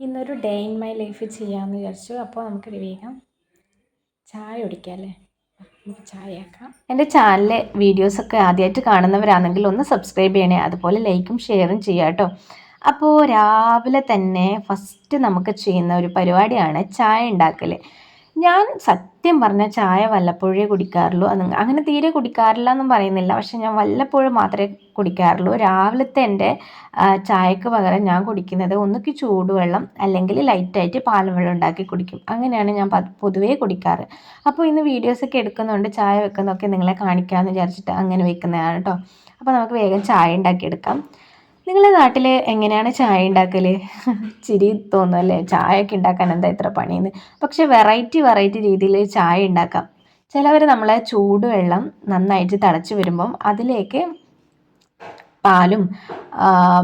ഇന്നൊരു day in my life ചെയ്യാമെന്ന് വിചാരിച്ചു. അപ്പോൾ നമുക്ക് വേഗം ചായ കുടിക്കാം അല്ലേ നമുക്ക് ചായ ആക്കാം എന്റെ ചാനലിലെ വീഡിയോസൊക്കെ ആദ്യമായിട്ട് കാണുന്നവരാണെങ്കിൽ ഒന്ന് സബ്സ്ക്രൈബ് ചെയ്യണേ. അതുപോലെ ലൈക്കും ഷെയറും ചെയ്യാം കേട്ടോ അപ്പോൾ രാവിലെ തന്നെ ഫസ്റ്റ് നമുക്ക് ചെയ്യുന്ന ഒരു പരിപാടിയാണ് ചായ ഉണ്ടാക്കൽ ഞാൻ സത്യം പറഞ്ഞാൽ ചായ വല്ലപ്പോഴേ കുടിക്കാറുള്ളൂ. അങ്ങനെ തീരെ കുടിക്കാറില്ല എന്നും പറയുന്നില്ല. പക്ഷെ ഞാൻ വല്ലപ്പോഴും മാത്രമേ കുടിക്കാറുള്ളൂ. രാവിലത്തെ എന്റെ ചായക്ക് പകരം ഞാൻ കുടിക്കുന്നത് ഒന്നുകിൽ ചൂടുവെള്ളം അല്ലെങ്കിൽ ലൈറ്റായിട്ട് പാലും വെള്ളം ഉണ്ടാക്കി കുടിക്കും. അങ്ങനെയാണ് ഞാൻ പൊതുവേ കുടിക്കാറ്. അപ്പോൾ ഇന്ന് വീഡിയോസൊക്കെ എടുക്കുന്നുണ്ട്. ചായ വെക്കുന്നതൊക്കെ നിങ്ങളെ കാണിക്കാമെന്ന് വിചാരിച്ചിട്ട് അങ്ങനെ വെക്കുന്നതാണ് കേട്ടോ അപ്പോൾ നമുക്ക് വേഗം ചായ ഉണ്ടാക്കിയെടുക്കാം. നിങ്ങളുടെ നാട്ടിൽ എങ്ങനെയാണ് ചായ ഉണ്ടാക്കൽ ചിരി തോന്നും അല്ലേ? ചായയൊക്കെ ഉണ്ടാക്കാൻ എന്താ ഇത്ര പണിയെന്ന്? പക്ഷെ വെറൈറ്റി വെറൈറ്റി രീതിയിൽ ചായ ഉണ്ടാക്കാം. ചിലവർ നമ്മളെ ചൂടുവെള്ളം നന്നായിട്ട് തിളച്ച് വരുമ്പം അതിലേക്ക് പാലും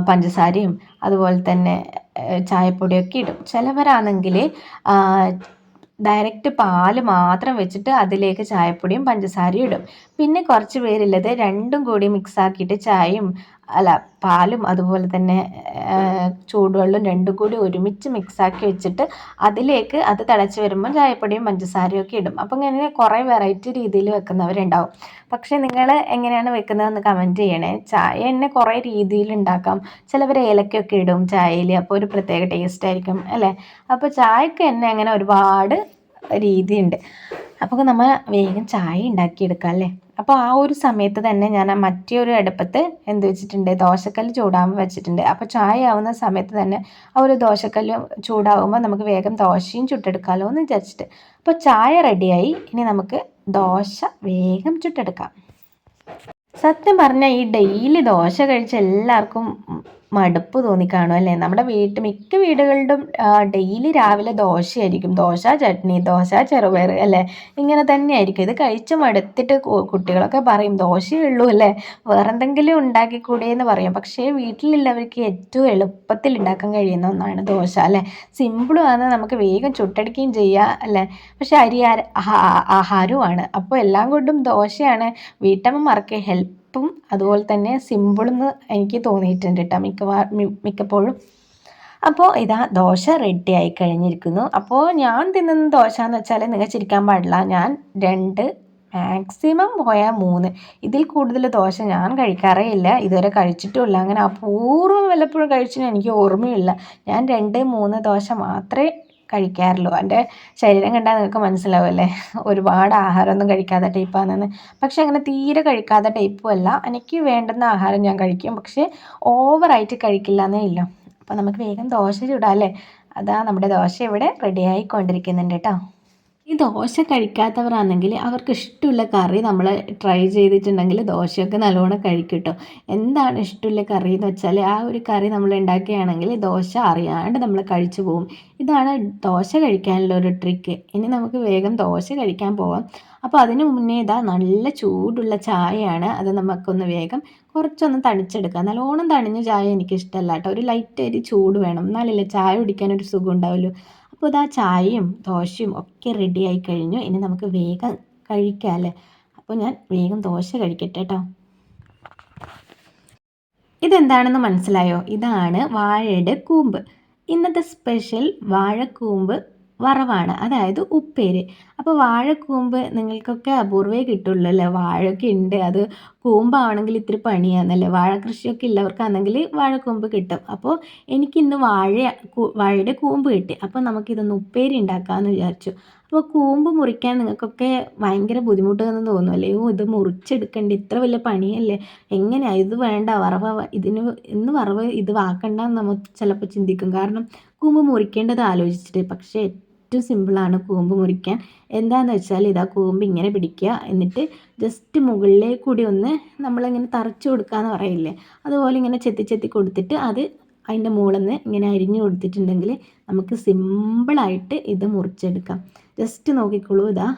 പഞ്ചസാരയും അതുപോലെ തന്നെ ചായപ്പൊടിയൊക്കെ ഇടും. ചിലവരാണെങ്കിൽ ഡയറക്റ്റ് പാൽ മാത്രം വെച്ചിട്ട് അതിലേക്ക് ചായപ്പൊടിയും പഞ്ചസാരയും ഇടും. പിന്നെ കുറച്ച് പേരുള്ളത് രണ്ടും കൂടി മിക്സ് ആക്കിയിട്ട് ചായയും അല്ല പാലും അതുപോലെ തന്നെ ചൂടുവെള്ളം രണ്ടും കൂടി ഒരുമിച്ച് മിക്സാക്കി വെച്ചിട്ട് അതിലേക്ക് അത് തിളച്ച് വരുമ്പോൾ ചായപ്പൊടിയും പഞ്ചസാരയും ഒക്കെ ഇടും. അപ്പം ഇങ്ങനെ കുറേ വെറൈറ്റി രീതിയിൽ വെക്കുന്നവരുണ്ടാവും. പക്ഷേ നിങ്ങൾ എങ്ങനെയാണ് വെക്കുന്നതെന്ന് കമന്റ് ചെയ്യണേ. ചായ തന്നെ കുറേ രീതിയിൽ ഉണ്ടാക്കാം. ചിലവർ ഏലക്കൊക്കെ ഇടും ചായയിൽ. അപ്പോൾ ഒരു പ്രത്യേക ടേസ്റ്റ് ആയിരിക്കും അല്ലേ? അപ്പോൾ ചായക്ക് തന്നെ അങ്ങനെ ഒരുപാട് രീതിയുണ്ട്. അപ്പോൾ നമ്മൾ വേഗം ചായ ഉണ്ടാക്കിയെടുക്കാം അല്ലേ? അപ്പോൾ ആ ഒരു സമയത്ത് തന്നെ ഞാൻ ആ മറ്റേ ഒരു അടുപ്പത്ത് എന്ത് വെച്ചിട്ടുണ്ട്? ദോശക്കല്ല് ചൂടാകുമ്പോൾ വെച്ചിട്ടുണ്ട്. അപ്പോൾ ചായ ആവുന്ന സമയത്ത് തന്നെ ആ ഒരു ദോശക്കല്ല് ചൂടാകുമ്പോൾ നമുക്ക് വേഗം ദോശയും ചുട്ടെടുക്കാമല്ലോ എന്ന് വിചാരിച്ചിട്ട്. അപ്പോൾ ചായ റെഡിയായി. ഇനി നമുക്ക് ദോശ വേഗം ചുട്ടെടുക്കാം. സത്യം പറഞ്ഞാൽ ഈ ഡെയിലി ദോശ കഴിച്ച എല്ലാവർക്കും മടുപ്പ് തോന്നിക്കാണും അല്ലേ? നമ്മുടെ വീട്ട് മിക്ക വീടുകളിലും ഡെയിലി രാവിലെ ദോശയായിരിക്കും. ദോശ ചട്നി ദോശ ചെറുപയർ അല്ലേ? ഇങ്ങനെ തന്നെയായിരിക്കും. ഇത് കഴിച്ച് മടുത്തിട്ട് കുട്ടികളൊക്കെ പറയും ദോശയേ ഉള്ളൂ അല്ലേ? വേറെന്തെങ്കിലും ഉണ്ടാക്കിക്കൂടെ എന്ന് പറയും. പക്ഷേ വീട്ടിലുള്ളവർക്ക് ഏറ്റവും എളുപ്പത്തിൽ ഉണ്ടാക്കാൻ കഴിയുന്ന ഒന്നാണ് ദോശ അല്ലേ? സിമ്പിളുമാണ് നമുക്ക് വേഗം ചുട്ടടിക്കുകയും ചെയ്യാം അല്ലേ? പക്ഷേ അരി ആഹാരവുമാണ്. അപ്പോൾ എല്ലാം കൊണ്ടും ദോശയാണ്. വീട്ടമ്മമാർക്ക് ഹെൽപ്പ് എളുപ്പും അതുപോലെ തന്നെ സിമ്പിളെന്ന് എനിക്ക് തോന്നിയിട്ടുണ്ട് കേട്ടോ മിക്കവാ മിക്കപ്പോഴും. അപ്പോൾ ഇതാ ദോശ റെഡി ആയി കഴിഞ്ഞിരിക്കുന്നു. അപ്പോൾ ഞാൻ തിന്നുന്ന ദോശ എന്ന് വെച്ചാൽ നിങ്ങൾ ചിരിക്കാൻ പാടില്ല. ഞാൻ രണ്ട് മാക്സിമം പോയാൽ മൂന്ന്. ഇതിൽ കൂടുതൽ ദോശ ഞാൻ കഴിക്കാറേ ഇല്ല. ഇതുവരെ കഴിച്ചിട്ടുമില്ല. അങ്ങനെ അപൂർവം വല്ലപ്പോഴും കഴിച്ചിട്ട് എനിക്ക് ഓർമ്മയില്ല. ഞാൻ രണ്ട് മൂന്ന് ദോശ മാത്രമേ കഴിക്കാറുള്ളൂ എന്റെ ശരീരം കണ്ടാൽ നിങ്ങൾക്ക് മനസ്സിലാവുമല്ലേ ഒരുപാട് ആഹാരമൊന്നും കഴിക്കാത്ത ടൈപ്പാണെന്ന് പക്ഷേ അങ്ങനെ തീരെ കഴിക്കാത്ത ടൈപ്പും അല്ല. എനിക്ക് വേണ്ടുന്ന ആഹാരം ഞാൻ കഴിക്കും. പക്ഷേ ഓവറായിട്ട് കഴിക്കില്ല എന്നേ ഇല്ല. അപ്പോൾ നമുക്ക് വേഗം ദോശ ചൂടാം അല്ലേ? അതാ നമ്മുടെ ദോശ ഇവിടെ റെഡി ആയിക്കൊണ്ടിരിക്കുന്നുണ്ട് കേട്ടോ. ഈ ദോശ കഴിക്കാത്തവരാണെങ്കിൽ അവർക്ക് ഇഷ്ടമുള്ള കറി നമ്മൾ ട്രൈ ചെയ്തിട്ടുണ്ടെങ്കിൽ ദോശയൊക്കെ നല്ലോണം കഴിക്കും കേട്ടോ എന്താണ് ഇഷ്ടമുള്ള കറി എന്ന് വെച്ചാൽ ആ ഒരു കറി നമ്മൾ ഉണ്ടാക്കുകയാണെങ്കിൽ ദോശ അറിയാണ്ട് നമ്മൾ കഴിച്ചു പോകും ഇതാണ് ദോശ കഴിക്കാനുള്ള ഒരു ട്രിക്ക് ഇനി നമുക്ക് വേഗം ദോശ കഴിക്കാൻ പോവാം. അപ്പോൾ അതിന് മുന്നേ ഇതാ നല്ല ചൂടുള്ള ചായയാണ് അത് നമുക്കൊന്ന് വേഗം കുറച്ചൊന്ന് തണിച്ചെടുക്കാം. നല്ലോണം തണിഞ്ഞ ചായ എനിക്ക് ഇഷ്ടമല്ല കേട്ടോ ഒരു ലൈറ്റ് ഒരു ചൂട് വേണം. എന്നാലല്ലേ ചായ കുടിക്കാൻ ഒരു സുഖം ഉണ്ടാവുമല്ലോ അപ്പോൾ ഇതാ ചായയും ദോശയും ഒക്കെ റെഡി ആയി കഴിഞ്ഞു. ഇനി നമുക്ക് വേഗം കഴിക്കാം അല്ലേ? അപ്പോൾ ഞാൻ വേഗം ദോശ കഴിക്കട്ടെ കേട്ടോ ഇതെന്താണെന്ന് മനസ്സിലായോ? ഇതാണ് വാഴയുടെ കൂമ്പ്. ഇന്നത്തെ സ്പെഷ്യൽ വാഴക്കൂമ്പ് വറവാണ്. അതായത് ഉപ്പേര്. അപ്പോൾ വാഴക്കൂമ്പ് നിങ്ങൾക്കൊക്കെ അപൂർവേ കിട്ടുള്ളൂ അല്ലേ വാഴയൊക്കെ ഉണ്ട് അത് കൂമ്പാണെങ്കിൽ ഇത്തിരി പണിയാന്നല്ലേ? വാഴ കൃഷിയൊക്കെ ഉള്ളവർക്കാണെങ്കിൽ വാഴക്കൂമ്പ് കിട്ടും. അപ്പോൾ എനിക്കിന്ന് വാഴ വാഴയുടെ കൂമ്പ് കിട്ടി. അപ്പോൾ നമുക്കിതൊന്ന് ഉപ്പേരി ഉണ്ടാക്കാമെന്ന് വിചാരിച്ചു. അപ്പോൾ കൂമ്പ് മുറിക്കാൻ നിങ്ങൾക്കൊക്കെ ഭയങ്കര ബുദ്ധിമുട്ടെന്ന് തോന്നും അല്ലേ ഓ ഇത് മുറിച്ചെടുക്കണ്ട? ഇത്ര വലിയ പണിയല്ലേ? എങ്ങനെയാണ് ഇത് വേണ്ട വറവ് ഇതിന് ഇന്ന് വറവ് ഇത് വാക്കണ്ടെന്ന് നമ്മൾ ചിലപ്പോൾ ചിന്തിക്കും. കാരണം കൂമ്പ് മുറിക്കേണ്ടത് ആലോചിച്ചിട്ട്. പക്ഷേ ഏറ്റവും സിമ്പിളാണ് കൂമ്പ് മുറിക്കാൻ. എന്താണെന്ന് വെച്ചാൽ ഇതാ കൂമ്പ് ഇങ്ങനെ പിടിക്കുക. എന്നിട്ട് ജസ്റ്റ് മുകളിലേക്ക് കൂടി ഒന്ന് നമ്മളിങ്ങനെ തറച്ചു കൊടുക്കുക എന്ന് പറയില്ലേ? അതുപോലെ ഇങ്ങനെ ചെത്തി ചെത്തി കൊടുത്തിട്ട് അത് അതിന്റെ മുകളിൽ നിന്ന് ഇങ്ങനെ അരിഞ്ഞു കൊടുത്തിട്ടുണ്ടെങ്കിൽ നമുക്ക് സിമ്പിളായിട്ട് ഇത് മുറിച്ചെടുക്കാം. ജസ്റ്റ് നോക്കിക്കോളൂ ഇതാ.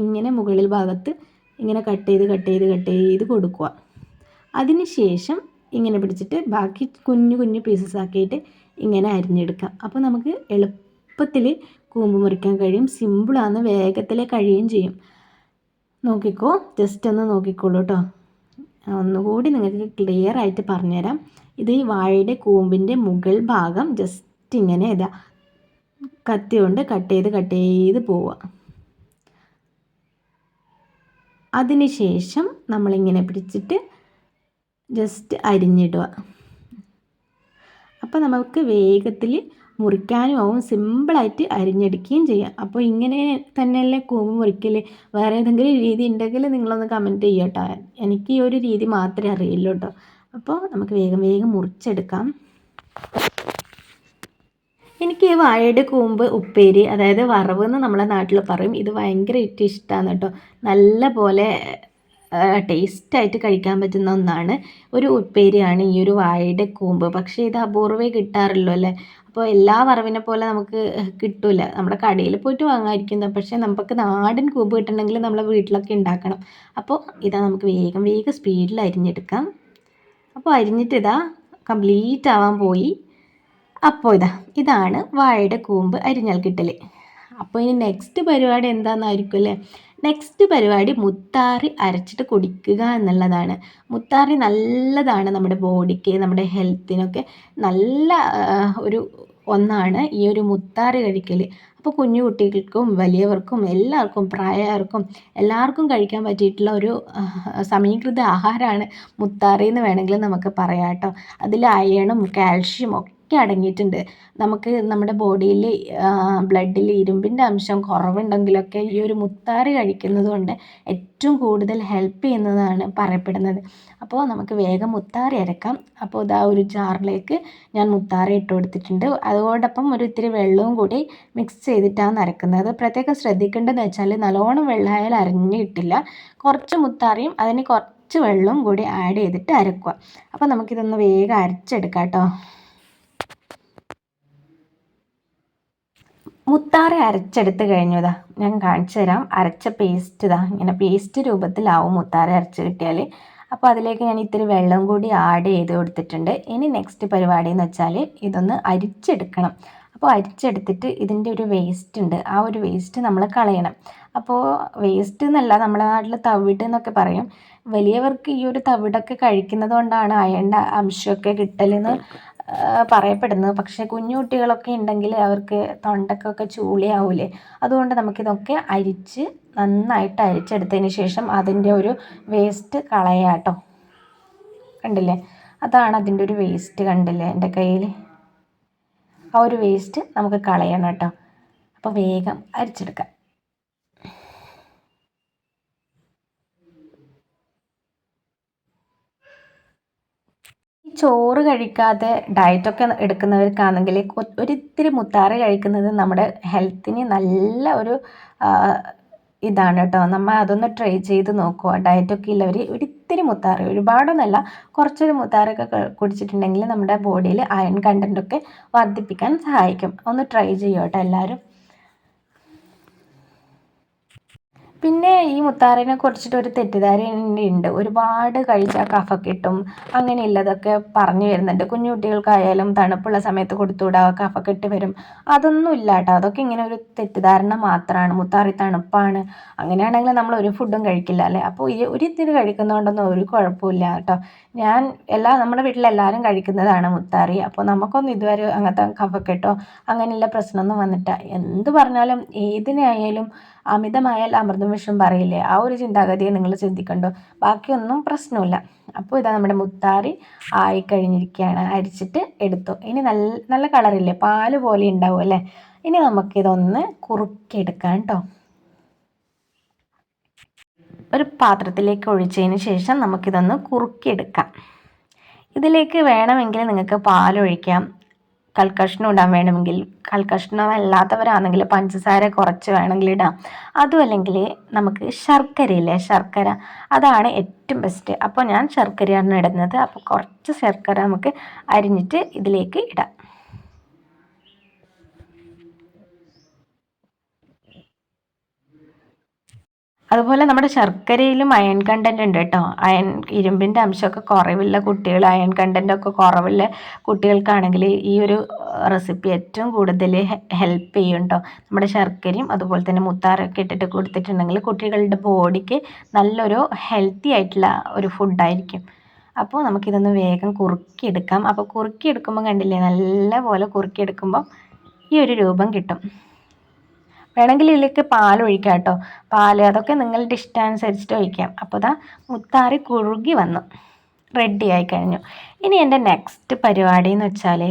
ഇങ്ങനെ മുകളിൽ ഭാഗത്ത് ഇങ്ങനെ കട്ട് ചെയ്ത് കട്ട് ചെയ്ത് കട്ട് ചെയ്ത് കൊടുക്കുക. അതിന് ശേഷം ഇങ്ങനെ പിടിച്ചിട്ട് ബാക്കി കുഞ്ഞു കുഞ്ഞു പീസസ് ആക്കിയിട്ട് ഇങ്ങനെ അരിഞ്ഞെടുക്കാം. അപ്പോൾ നമുക്ക് എളുപ്പത്തിൽ കൂമ്പ് മുറിക്കാൻ കഴിയും. സിമ്പിളാണ് വേഗത്തിൽ കഴിയുകയും ചെയ്യും. നോക്കിക്കോ. ജസ്റ്റ് ഒന്ന് നോക്കിക്കോളൂ കേട്ടോ ഒന്നുകൂടി നിങ്ങൾക്ക് ക്ലിയർ ആയിട്ട് പറഞ്ഞുതരാം. ഇത് ഈ വാഴയുടെ കൂമ്പിന്റെ മുകൾ ഭാഗം ജസ്റ്റ് ഇങ്ങനെ ഇതാ. കത്തി കൊണ്ട് കട്ട് ചെയ്ത് കട്ട് ചെയ്ത് പോവുക. അതിനുശേഷം നമ്മളിങ്ങനെ പിടിച്ചിട്ട് ജസ്റ്റ് അരിഞ്ഞിടുക. അപ്പോൾ നമുക്ക് വേഗത്തിൽ മുറിക്കാനും ആവും സിമ്പിളായിട്ട് അരിഞ്ഞെടുക്കുകയും ചെയ്യാം. അപ്പോൾ ഇങ്ങനെ തന്നെയല്ലേ കൂമ്പ് മുറിക്കൽ വേറെ ഏതെങ്കിലും രീതി ഉണ്ടെങ്കിൽ നിങ്ങളൊന്ന് കമന്റ് ചെയ്യുക കേട്ടോ എനിക്ക് ഈ ഒരു രീതി മാത്രമേ അറിയുള്ളൂ കേട്ടോ. അപ്പോൾ നമുക്ക് വേഗം വേഗം മുറിച്ചെടുക്കാം. എനിക്ക് ഈ വാഴയുടെ കൂമ്പ് ഉപ്പേരി അതായത് വറവ് എന്ന് നമ്മളെ നാട്ടിൽ പറയും. ഇത് ഭയങ്കര ഇഷ്ടമാണ് കേട്ടോ. നല്ല പോലെ ടേസ്റ്റായിട്ട് കഴിക്കാൻ പറ്റുന്ന ഒന്നാണ്. ഒരു ഉപ്പേരിയാണ് ഈ ഒരു വാഴയുടെ കൂമ്പ്. പക്ഷേ ഇത് അപൂർവേ കിട്ടാറുള്ളൂ അല്ലേ? അപ്പോൾ എല്ലാ വറവിനെ പോലെ നമുക്ക് കിട്ടില്ല നമ്മുടെ കടയിൽ പോയിട്ട് വാങ്ങാതിരിക്കുന്നത് പക്ഷേ നമുക്ക് നാടൻ കൂമ്പ് കിട്ടണമെങ്കിൽ നമ്മളെ വീട്ടിലൊക്കെ ഉണ്ടാക്കണം. അപ്പോൾ ഇതാ നമുക്ക് വേഗം വേഗം സ്പീഡിൽ അരിഞ്ഞെടുക്കാം. അപ്പോൾ അരിഞ്ഞിട്ട് ഇതാ കംപ്ലീറ്റ് ആവാൻ പോയി. അപ്പോൾ ഇതാ ഇതാണ് വാഴയുടെ കൂമ്പ് അരിഞ്ഞാൽ കിട്ടൽ അപ്പോൾ ഇനി നെക്സ്റ്റ് പരിപാടി എന്താണെന്നായിരിക്കും അല്ലേ? നെക്സ്റ്റ് പരിപാടി മുത്താറി അരച്ചിട്ട് കുടിക്കുക എന്നുള്ളതാണ്. മുത്താറി നല്ലതാണ് നമ്മുടെ ബോഡിക്ക് നമ്മുടെ ഹെൽത്തിനൊക്കെ. നല്ല ഒരു ഒന്നാണ് ഈ ഒരു മുത്താറി കഴിക്കൽ അപ്പോൾ കുഞ്ഞു കുട്ടികൾക്കും വലിയവർക്കും എല്ലാവർക്കും പ്രായവർക്കും എല്ലാവർക്കും കഴിക്കാൻ പറ്റിയിട്ടുള്ള ഒരു സമീകൃത ആഹാരമാണ് മുത്താറി എന്ന് വേണമെങ്കിൽ നമുക്ക് പറയാം കേട്ടോ. അതിൽ അയണും കാൽഷ്യം ഒക്കെ ഒക്കെ അടങ്ങിയിട്ടുണ്ട്. നമുക്ക് നമ്മുടെ ബോഡിയിൽ ബ്ലഡിൽ ഇരുമ്പിന്റെ അംശം കുറവുണ്ടെങ്കിലൊക്കെ ഈ ഒരു മുത്താറി കഴിക്കുന്നത് കൊണ്ട് ഏറ്റവും കൂടുതൽ ഹെൽപ്പ് ചെയ്യുന്നതാണ് പറയപ്പെടുന്നത്. അപ്പോൾ നമുക്ക് വേഗം മുത്താറി അരക്കാം. അപ്പോൾ ഇതാ ഒരു ജാറിലേക്ക് ഞാൻ മുത്താറി ഇട്ട് കൊടുത്തിട്ടുണ്ട്. അതോടൊപ്പം ഒരു ഇത്തിരി വെള്ളവും കൂടി മിക്സ് ചെയ്തിട്ടാണ് അരക്കുന്നത്. പ്രത്യേകം ശ്രദ്ധിക്കേണ്ടതെന്ന് വെച്ചാൽ നല്ലോണം വെള്ളമായാൽ അരഞ്ഞു കിട്ടില്ല. കുറച്ച് മുത്താറിയും അതിന് കുറച്ച് വെള്ളവും കൂടി ആഡ് ചെയ്തിട്ട് അരക്കുക. അപ്പോൾ നമുക്കിതൊന്ന് വേഗം അരച്ചെടുക്കാം കേട്ടോ. മുത്താറി അരച്ചെടുത്ത് കഴിഞ്ഞതാ ഞാൻ കാണിച്ചു തരാം. അരച്ച പേസ്റ്റ് ഇതാ. ഇങ്ങനെ പേസ്റ്റ് രൂപത്തിലാവും മുത്താറി അരച്ച് കിട്ടിയാൽ അപ്പോൾ അതിലേക്ക് ഞാൻ ഇത്തിരി വെള്ളം കൂടി ആഡ് ചെയ്ത് കൊടുത്തിട്ടുണ്ട്. ഇനി നെക്സ്റ്റ് പരിപാടി എന്ന് വെച്ചാൽ ഇതൊന്ന് അരിച്ചെടുക്കണം. അപ്പോൾ അരിച്ചെടുത്തിട്ട് ഇതിന്റെ ഒരു വേസ്റ്റ് ഉണ്ട്. ആ ഒരു വേസ്റ്റ് നമ്മൾ കളയണം. അപ്പോൾ വേസ്റ്റ് എന്നല്ല നമ്മുടെ നാട്ടിൽ തവിട് എന്നൊക്കെ പറയും. വലിയവർക്ക് ഈ ഒരു തവിടൊക്കെ കഴിക്കുന്നത് കൊണ്ടാണ് അയണ്ട അംശമൊക്കെ കിട്ടലെന്ന് പറയപ്പെടുന്നത്. പക്ഷേ കുഞ്ഞുകുട്ടികളൊക്കെ ഉണ്ടെങ്കിൽ അവർക്ക് തൊണ്ടക്കൊക്കെ ചൂളിയാവൂലേ. അതുകൊണ്ട് നമുക്കിതൊക്കെ അരിച്ച് നന്നായിട്ട് അരിച്ചെടുത്തതിന് ശേഷം അതിന്റെ ഒരു വേസ്റ്റ് കളയാം കേട്ടോ കണ്ടില്ലേ? അതാണ് അതിന്റെ ഒരു വേസ്റ്റ് കണ്ടില്ലേ എന്റെ കയ്യിൽ ആ ഒരു വേസ്റ്റ് നമുക്ക് കളയണം കേട്ടോ. അപ്പോൾ വേഗം അരിച്ചെടുക്കാം. ചോറ് കഴിക്കാതെ ഡയറ്റൊക്കെ എടുക്കുന്നവർക്കാണെങ്കിൽ ഒരിത്തിരി മുത്താറി കഴിക്കുന്നത് നമ്മുടെ ഹെൽത്തിന് നല്ല ഒരു ഇതാണ് കേട്ടോ. നമ്മൾ അതൊന്ന് ട്രൈ ചെയ്ത് നോക്കുക ഡയറ്റൊക്കെ ഉള്ളവർ ഒരിത്തിരി മുത്താറി ഒരുപാടൊന്നുമല്ല കുറച്ചൊരു മുത്താറൊക്കെ കുടിച്ചിട്ടുണ്ടെങ്കിൽ നമ്മുടെ ബോഡിയിൽ അയൺ കണ്ടന്റൊക്കെ വർദ്ധിപ്പിക്കാൻ സഹായിക്കും. ഒന്ന് ട്രൈ ചെയ്യുക കേട്ടോ എല്ലാവരും. പിന്നെ ഈ മുത്താറിനെ കുറിച്ചിട്ട് ഒരു തെറ്റിദ്ധാരണയുണ്ട് ഒരുപാട് കഴിച്ചാൽ കഫ കിട്ടും അങ്ങനെയുള്ളതൊക്കെ പറഞ്ഞു വരുന്നുണ്ട്. കുഞ്ഞു കുട്ടികൾക്കായാലും തണുപ്പുള്ള സമയത്ത് കൊടുത്തുവിടുക കഫക്കെട്ട് വരും. അതൊന്നും ഇല്ല കേട്ടോ. അതൊക്കെ ഇങ്ങനെ ഒരു തെറ്റിദ്ധാരണ മാത്രമാണ് മുത്താറി തണുപ്പാണ്. അങ്ങനെയാണെങ്കിൽ നമ്മൾ ഒരു ഫുഡും കഴിക്കില്ല അല്ലേ? അപ്പോൾ ഈ ഒരു ഇത്തിരി കഴിക്കുന്നതുകൊണ്ടൊന്നും ഒരു കുഴപ്പമില്ല കേട്ടോ. ഞാൻ എല്ലാ നമ്മുടെ വീട്ടിലെല്ലാവരും കഴിക്കുന്നതാണ് മുത്താറി. അപ്പോൾ നമുക്കൊന്നും ഇതുവരെ അങ്ങനത്തെ കഫക്കെട്ടോ അങ്ങനെയുള്ള പ്രശ്നമൊന്നും വന്നിട്ട് എന്ത് പറഞ്ഞാലും ഏതിനായാലും അമിതമായാൽ അമൃതം വിഷം പറയില്ലേ? ആ ഒരു ചിന്താഗതിയെ നിങ്ങൾ ചിന്തിക്കണ്ടോ? ബാക്കിയൊന്നും പ്രശ്നമില്ല. അപ്പോൾ ഇതാ നമ്മുടെ മുത്താറി ആയി കഴിഞ്ഞിരിക്കുകയാണ് അരിച്ചിട്ട് എടുത്തു. ഇനി നല്ല നല്ല കളറില്ലേ പാൽ പോലെ ഉണ്ടാവും അല്ലേ? ഇനി നമുക്കിതൊന്ന് കുറുക്കിയെടുക്കാം കേട്ടോ. ഒരു പാത്രത്തിലേക്ക് ഒഴിച്ചതിന് ശേഷം നമുക്കിതൊന്ന് കുറുക്കിയെടുക്കാം. ഇതിലേക്ക് വേണമെങ്കിൽ നിങ്ങൾക്ക് പാലൊഴിക്കാം. കൽക്കഷ്ണം ഇടാൻ വേണമെങ്കിൽ കൽക്കഷ്ണം അല്ലാത്തവരാണെങ്കിൽ പഞ്ചസാര കുറച്ച് വേണമെങ്കിൽ ഇടാം. അതും അല്ലെങ്കിൽ നമുക്ക് ശർക്കരയില്ലേ ശർക്കര. അതാണ് ഏറ്റവും ബെസ്റ്റ് അപ്പോൾ ഞാൻ ശർക്കരയാണ് ഇടുന്നത്. അപ്പോൾ കുറച്ച് ശർക്കര നമുക്ക് അരിഞ്ഞിട്ട് ഇതിലേക്ക് ഇടാം. അതുപോലെ നമ്മുടെ ശർക്കരയിലും അയൺ കണ്ടന്റ് ഉണ്ട് കേട്ടോ. അയൺ ഇരുമ്പിന്റെ അംശമൊക്കെ കുറവുള്ള കുട്ടികൾ അയൺ കണ്ടന്റൊക്കെ കുറവുള്ള കുട്ടികൾക്കാണെങ്കിൽ ഈ ഒരു റെസിപ്പി ഏറ്റവും കൂടുതൽ ഹെൽപ്പ് ചെയ്യും കേട്ടോ നമ്മുടെ ശർക്കരയും അതുപോലെ തന്നെ മുത്താറൊക്കെ ഇട്ടിട്ട് കൊടുത്തിട്ടുണ്ടെങ്കിൽ കുട്ടികളുടെ ബോഡിക്ക് നല്ലൊരു ഹെൽത്തി ആയിട്ടുള്ള ഒരു ഫുഡായിരിക്കും അപ്പോൾ നമുക്കിതൊന്ന് വേഗം കുറുക്കിയെടുക്കാം. അപ്പോൾ കുറുക്കിയെടുക്കുമ്പോൾ കണ്ടില്ലേ നല്ല പോലെ കുറുക്കിയെടുക്കുമ്പോൾ ഈ ഒരു രൂപം കിട്ടും. വേണമെങ്കിൽ ഇതിലേക്ക് പാൽ ഒഴിക്കാം കേട്ടോ. പാൽ അതൊക്കെ നിങ്ങളുടെ ഇഷ്ടാനുസരിച്ചിട്ട് ഒഴിക്കാം. അപ്പോൾ ഇതാ മുത്താറി കുറുകി വന്നു. റെഡി ആയി കഴിഞ്ഞു. ഇനി എന്റെ നെക്സ്റ്റ് പരിപാടി എന്ന് വെച്ചാൽ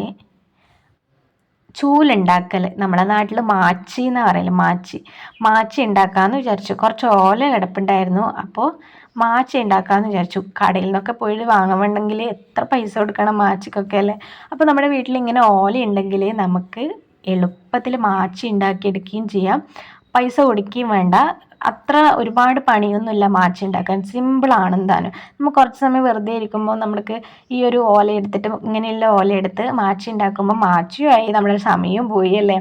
ചൂലുണ്ടാക്കൽ നമ്മളെ നാട്ടിൽ മാച്ചി എന്ന് പറയൽ? മാച്ചി. മാച്ചി ഉണ്ടാക്കാമെന്ന് വിചാരിച്ചു. കുറച്ച് ഓല കിടപ്പുണ്ടായിരുന്നു. അപ്പോൾ മാച്ചി ഉണ്ടാക്കാമെന്ന് വിചാരിച്ചു. കടയിൽ നിന്നൊക്കെ പോയി വാങ്ങുന്നുണ്ടെങ്കിൽ എത്ര പൈസ കൊടുക്കണം മാച്ചിക്കൊക്കെ അല്ലേ? അപ്പോൾ നമ്മുടെ വീട്ടിൽ ഇങ്ങനെ ഓല ഉണ്ടെങ്കിൽ നമുക്ക് എളുപ്പത്തിൽ മാച്ചി ഉണ്ടാക്കിയെടുക്കുകയും ചെയ്യാം. പൈസ കൊടുക്കുകയും വേണ്ട. അത്ര ഒരുപാട് പണിയൊന്നുമില്ല മാച്ചി ഉണ്ടാക്കാൻ. സിമ്പിളാണ് എന്താണ് നമ്മൾ കുറച്ച് സമയം വെറുതെ ഇരിക്കുമ്പോൾ നമ്മൾക്ക് ഈ ഒരു ഓല എടുത്തിട്ട് ഇങ്ങനെയുള്ള ഓല എടുത്ത് മാച്ചി ഉണ്ടാക്കുമ്പോൾ മാച്ചിയും ആയി. നമ്മുടെ സമയവും പോയി അല്ലേ?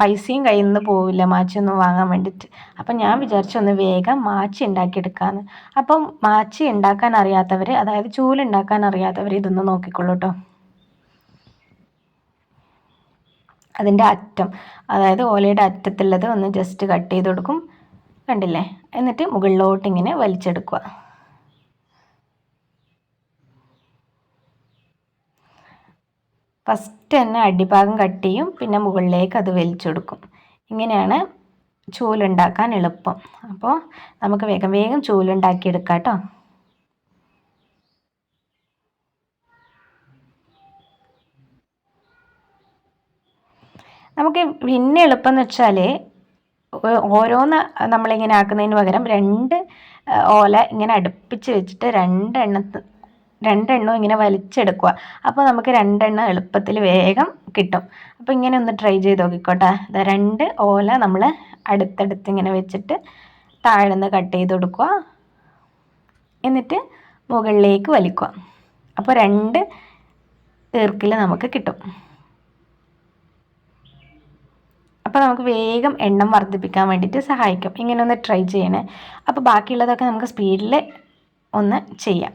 പൈസയും കയ്യിൽ നിന്ന് പോവില്ല. മാച്ചി ഒന്നും വാങ്ങാൻ വേണ്ടിയിട്ട്. അപ്പം ഞാൻ വിചാരിച്ചൊന്ന് വേഗം മാച്ചി ഉണ്ടാക്കിയെടുക്കാമെന്ന് അപ്പം മാച്ചി ഉണ്ടാക്കാൻ അറിയാത്തവർ അതായത് ചൂലുണ്ടാക്കാൻ അറിയാത്തവർ ഇതൊന്ന് നോക്കിക്കോളൂ കേട്ടോ. അതിന്റെ അറ്റം അതായത് ഓലയുടെ അറ്റത്തുള്ളത് ഒന്ന് ജസ്റ്റ് കട്ട് ചെയ്ത് കൊടുക്കും. കണ്ടില്ലേ? എന്നിട്ട് മുകളിലോട്ട് ഇങ്ങനെ വലിച്ചെടുക്കുക. ഫസ്റ്റ് തന്നെ അടിഭാഗം കട്ട് ചെയ്യും പിന്നെ മുകളിലേക്ക് അത് വലിച്ചെടുക്കും ഇങ്ങനെയാണ് ചൂലുണ്ടാക്കാൻ എളുപ്പം. അപ്പോൾ നമുക്ക് വേഗം വേഗം ചൂലുണ്ടാക്കിയെടുക്കാം കേട്ടോ. നമുക്ക് പിന്നെ എളുപ്പം എന്ന് വെച്ചാൽ ഓരോന്ന് നമ്മളിങ്ങനെ ആക്കുന്നതിന് പകരം രണ്ട് ഓല ഇങ്ങനെ അടുപ്പിച്ച് വെച്ചിട്ട് രണ്ടെണ്ണ രണ്ടെണ്ണവും ഇങ്ങനെ വലിച്ചെടുക്കുക. അപ്പോൾ നമുക്ക് രണ്ടെണ്ണം എളുപ്പത്തിൽ വേഗം കിട്ടും. അപ്പോൾ ഇങ്ങനെ ഒന്ന് ട്രൈ ചെയ്ത് നോക്കിക്കോട്ടെ. രണ്ട് ഓല നമ്മൾ അടുത്തടുത്ത് ഇങ്ങനെ വെച്ചിട്ട് താഴെ നിന്ന് കട്ട് ചെയ്ത് കൊടുക്കുക. എന്നിട്ട് മുകളിലേക്ക് വലിക്കുക. അപ്പോൾ രണ്ട് ഈർക്കിൽ നമുക്ക് കിട്ടും. അപ്പോൾ നമുക്ക് വേഗം എണ്ണം വർദ്ധിപ്പിക്കാൻ വേണ്ടിയിട്ട് സഹായിക്കും. ഇങ്ങനെ ഒന്ന് ട്രൈ ചെയ്യണേ. അപ്പോൾ ബാക്കിയുള്ളതൊക്കെ നമുക്ക് സ്പീഡിൽ ഒന്ന് ചെയ്യാം.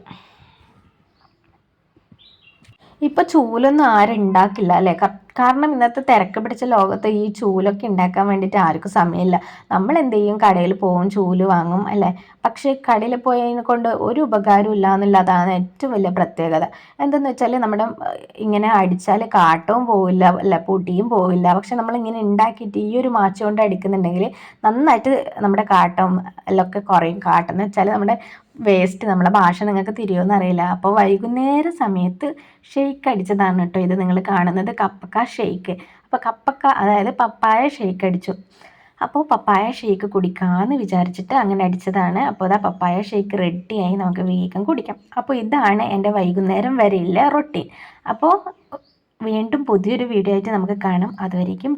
ഇപ്പോൾ ചൂലൊന്നും ആരും ഉണ്ടാക്കില്ല അല്ലേ? കാരണം ഇന്നത്തെ തിരക്ക് പിടിച്ച ലോകത്ത് ഈ ചൂലൊക്കെ ഉണ്ടാക്കാൻ വേണ്ടിയിട്ട് ആർക്കും സമയമില്ല. നമ്മൾ എന്ത് ചെയ്യും? കടയിൽ പോകും ചൂൽ വാങ്ങും അല്ലേ? പക്ഷേ കടയിൽ പോയതിനെ കൊണ്ട് ഒരു ഉപകാരവും ഇല്ല എന്നുള്ളതാണ് ഏറ്റവും വലിയ പ്രത്യേകത. എന്തെന്ന് വെച്ചാൽ നമ്മുടെ ഇങ്ങനെ അടിച്ചാൽ കാട്ടവും പോവില്ല അല്ല പൊടിയും പോവില്ല. പക്ഷെ നമ്മളിങ്ങനെ ഉണ്ടാക്കിയിട്ട് ഈ ഒരു മാച്ച കൊണ്ട് അടിക്കുന്നുണ്ടെങ്കിൽ നന്നായിട്ട് നമ്മുടെ കാട്ടം എല്ലാം കുറയും. കാട്ടം എന്ന് വെച്ചാൽ നമ്മുടെ വേസ്റ്റ് നമ്മളെ ഭാഷ നിങ്ങൾക്ക് തിരിയുമെന്ന് അറിയില്ല അപ്പോൾ വൈകുന്നേര സമയത്ത് ഷെയ്ക്ക് അടിച്ചതാണ് കേട്ടോ ഇത് നിങ്ങൾ കാണുന്നത്. കപ്പക്ക ഷെയ്ക്ക് അപ്പോൾ കപ്പക്ക അതായത് പപ്പായ ഷെയ്ക്ക് അടിച്ചു. അപ്പോൾ പപ്പായ ഷെയ്ക്ക് കുടിക്കാമെന്ന് വിചാരിച്ചിട്ട് അങ്ങനെ അടിച്ചതാണ്. അപ്പോൾ അതാ പപ്പായ ഷെയ്ക്ക് റെഡിയായി നമുക്ക് വേഗം കുടിക്കാം. അപ്പോൾ ഇതാണ് എന്റെ വൈകുന്നേരം വരെയുള്ള റൊട്ടീൻ. അപ്പോൾ വീണ്ടും പുതിയൊരു വീഡിയോ ആയിട്ട് നമുക്ക് കാണാം. അതുവരേക്കും